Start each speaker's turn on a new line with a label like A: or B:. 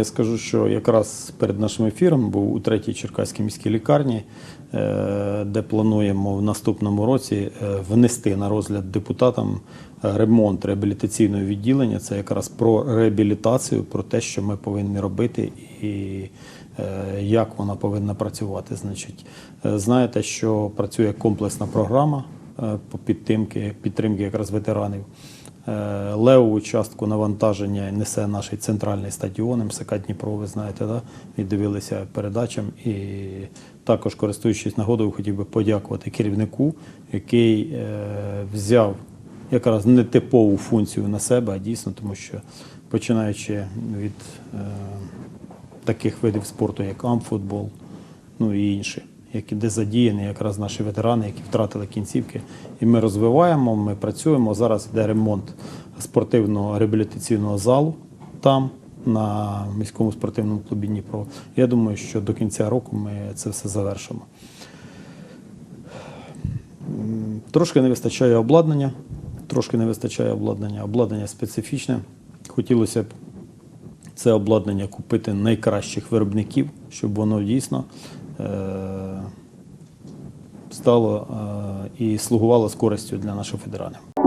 A: Я скажу, що якраз перед нашим ефіром був у третій Черкаській міській лікарні, е, де плануємо в наступному році е, внести на розгляд депутатам е, ремонт реабілітаційного відділення. Це якраз про реабілітацію, про те, що ми повинні робити і як вона повинна працювати. Значить, знаєте, що працює комплексна програма по підтримки, підтримки якраз ветеранів. Е, Левову частку навантаження несе наш центральний стадіон МСК Дніпро, ви знаєте, да? і дивилися передачам. І також, користуючись нагодою, хотів би подякувати керівнику, який е, взяв якраз нетипову функцію на себе, а дійсно, тому що починаючи від е, таких видів спорту, як амфутбол, ну і інші, які де задіяні якраз наші ветерани, які втратили кінцівки. І ми розвиваємо, ми працюємо. Зараз йде ремонт спортивного реабілітаційного залу там, на міському спортивному клубі Дніпро. Я думаю, що до кінця року ми це все завершимо. Трошки не вистачає обладнання. Трошки не вистачає обладнання. Обладнання специфічне. Хотілося б це обладнання купити найкращих виробників, щоб воно дійсно стало е, і слугувало з користю для наших ветеранів.